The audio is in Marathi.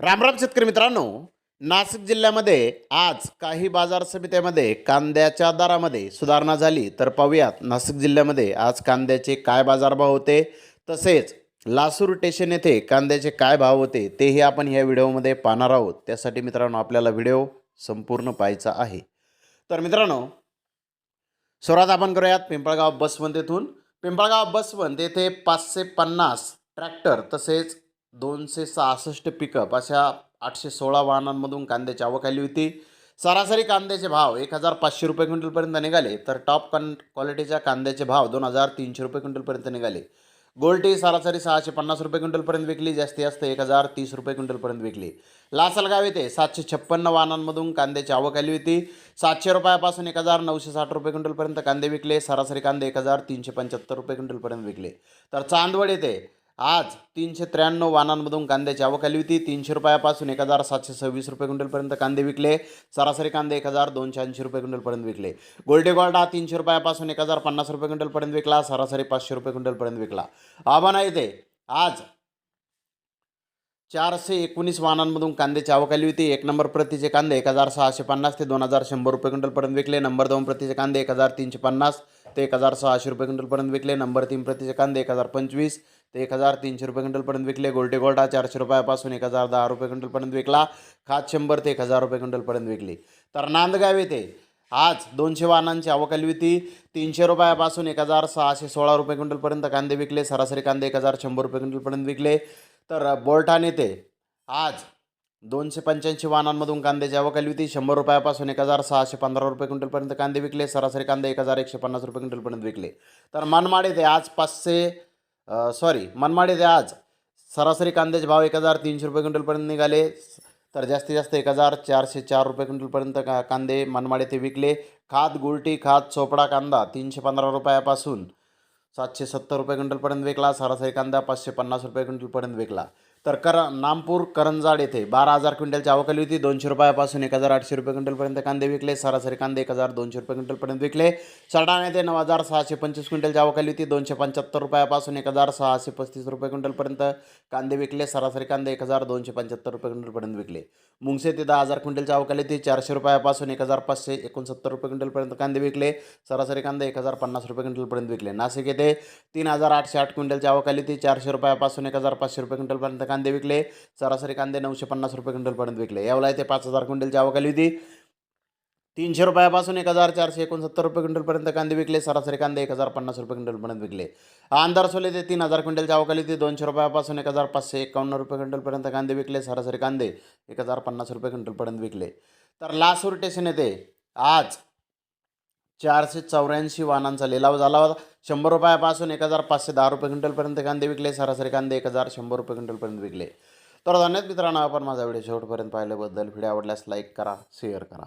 रामराम शेतकरी मित्रांनो. नाशिक जिल्ह्यामध्ये आज काही बाजार समित्यामध्ये कांद्याच्या दरामध्ये सुधारणा झाली. तर पाहूयात नाशिक जिल्ह्यामध्ये आज कांद्याचे काय बाजारभाव होते? तसेच लासूर स्टेशन येथे कांद्याचे काय भाव होते? तेही आपण ह्या व्हिडिओमध्ये पाहणार आहोत. त्यासाठी मित्रांनो आपल्याला व्हिडिओ संपूर्ण पाहायचा आहे. तर मित्रांनो सुरुवात आपण करूयात पिंपळगाव बसवंत येथून. पिंपळगाव बसवंत येथे पाचशे पन्नास ट्रॅक्टर तसेच दोनशे सहासष्ट पिकअप अशा आठशे सोळा वाहनांमधून कांद्याची आवक आली होती. सरासरी कांद्याचे भाव एक हजार पाचशे रुपये क्विंटलपर्यंत निघाले तर टॉप कन क्वालिटीच्या कांद्याचे भाव दोन हजार तीनशे रुपये क्विंटलपर्यंत निघाले. गोल्टी सरासरी सहाशे पन्नास रुपये क्विंटलपर्यंत विकली जास्ती जास्त एक हजार तीस रुपये क्विंटलपर्यंत विकली. लासलगाव येथे सातशे छप्पन्न वाहनांमधून कांद्याची आवक आली होती. सातशे रुपयापासून एक हजार नऊशे साठ रुपये क्विंटलपर्यंत कांदे विकले सरासरी कांदे एक हजार तीनशे पंच्याहत्तर रुपये क्विंटलपर्यंत विकले. तर चांदवड येथे आज तीनशे त्र्याण्णव वाहनांमधून कांद्याची आवक आली होती. तीनशे रुपयापासून एक हजार सातशे सव्वीस रुपये क्विंटलपर्यंत कांदे विकले. सरासरी कांदे एक हजार दोनशे ऐंशी रुपये क्विंटलपर्यंत विकले. गोल्डे गोल्ड हा तीनशे रुपयापासून एक हजार पन्नास रुपये क्विंटलपर्यंत विकला. सरासरी पाचशे रुपये क्विंटलपर्यंत विकला. आव्हाना येते. आज चारशे एकोणीस वाहनांमधून कांद्याची आवक आली होती. एक नंबर प्रतीचे कांदे एक हजार सहाशे पन्नास ते दोन हजार शंभर रुपये क्विंटलपर्यंत विकले. नंबर दोन प्रतीचे कांदे एक हजार तीनशे पन्नास ते एक हजार सहाशे रुपये क्विंटलपर्यंत विकले. नंबर तीन प्रतीचे कांदे एक हजार पंचवीस ते एक हजार तीनशे रुपये क्विंटलपर्यंत विकले. गोल्डे गोल्टा चारशे रुपयापासून एक हजार दहा रुपये क्विंटलपर्यंत विकला. खात शंभर ते एक हजार रुपये क्विंटलपर्यंत विकली. तर नांदगाव येथे आज दोनशे वाहनांची अवकाली होती तीनशे रुपयापासून एक हजार सहाशे सोळा रुपये क्विंटलपर्यंत कांदे विकले. सरासरी कांदे एक हजार शंभर रुपये क्विंटलपर्यंत विकले. तर बोलठाण येथे आज दोनशे पंच्याऐंशी वाहनांमधून कांद्याची अवकाली होती शंभर रुपयापासून एक हजार सहाशे पंधरा रुपये क्विंटलपर्यंत कांदे विकले. सरासरी कांदे एक हजार एकशे पन्नास रुपये क्विंटलपर्यंत विकले. तर मनमाड येथे आज पाचशे सॉरी मनमाडे आज. सरासरी कांद्याचे भाव एक हजार तीनशे रुपये क्विंटलपर्यंत निघाले. तर जास्तीत जास्त एक हजार चारशे चार रुपये क्विंटलपर्यंत का कांदे मनमाड येथे विकले. खात गुलटी खात चोपडा कांदा तीनशे पंधरा रुपयापासून सातशे सत्तर रुपये क्विंटलपर्यंत विकला. सरासरी कांदा पाचशे पन्नास रुपये क्विंटलपर्यंत विकला. तर कर नामपूर करंजाड येथे बारा हजार क्विंटलची आवक आली होती. दोनशे रुपयापासून एक हजार आठशे रुपये क्विंटलपर्यंत कांदे विकले. सरासरी कांदे एक हजार दोनशे रुपये क्विंटलपर्यंत विकले. सडाण येथे नऊ हजार सहाशे पंचवीस क्विंटलची आवक आली होती. दोनशे पंच्याहत्तर रुपयापासून एक हजार सहाशे पस्तीस रुपये क्विंटलपर्यंत कांदे विकले. सरासरी कांदे एक हजार दोनशे पंच्याहत्तर रुपये क्विंटलपर्यंत विकले. मुंगसे ते दहा हजार क्विंटलची आवक आली होती. चारशे रुपयापासून एक हजार पाचशे एकोणसत्तर रुपये क्विंटलपर्यंत कांदे विकले. सरासरी कांदे एक हजार पन्नास रुपये क्विंटलपर्यंत विकले. नाशिक येथे तीन हजार आठशे आठ क्विंटलची आवक आली होती. चारशे रुपयापासून एक हजार पाचशे रुपये क्विंटलपर्यंत कांदे विकले सरासरी कांदे नऊशे पन्नास रुपये क्विंटलपर्यंत विकले. यावेळेला येथे पाच हजार क्विंटलची आवक आली होती. तीनशे रुपयापासून एक हजार चारशे एकोणसत्तर रुपये क्विंटलपर्यंत कांदे विकले सरासरी कांदे एक हजार पन्नास रुपये क्विंटलपर्यंत विकले. आंधारसोले ते तीन हजार क्विंटलची आवक आली होती. दोनशे रुपयापासून एक हजार पाचशे एकावन्न रुपये क्विंटलपर्यंत कांदे विकले सरासरी कांदे एक हजार पन्नास रुपये क्विंटलपर्यंत विकले. तर लासूर स्टेशन येथे आज चारशे चौऱ्याऐंशी वाहनांचा लिलाव झाला होता. शंभर रुपयापासून एक हजार पाचशे दहा रुपये क्विंटलपर्यंत कांदे विकले सरासरी कांदे एक हजार शंभर रुपये क्विंटलपर्यंत विकले. तर धन्यवाद मित्रांनो आपण माझा व्हिडिओ शेवटपर्यंत पाहिल्याबद्दल. व्हिडिओ आवडल्यास लाईक करा शेअर करा.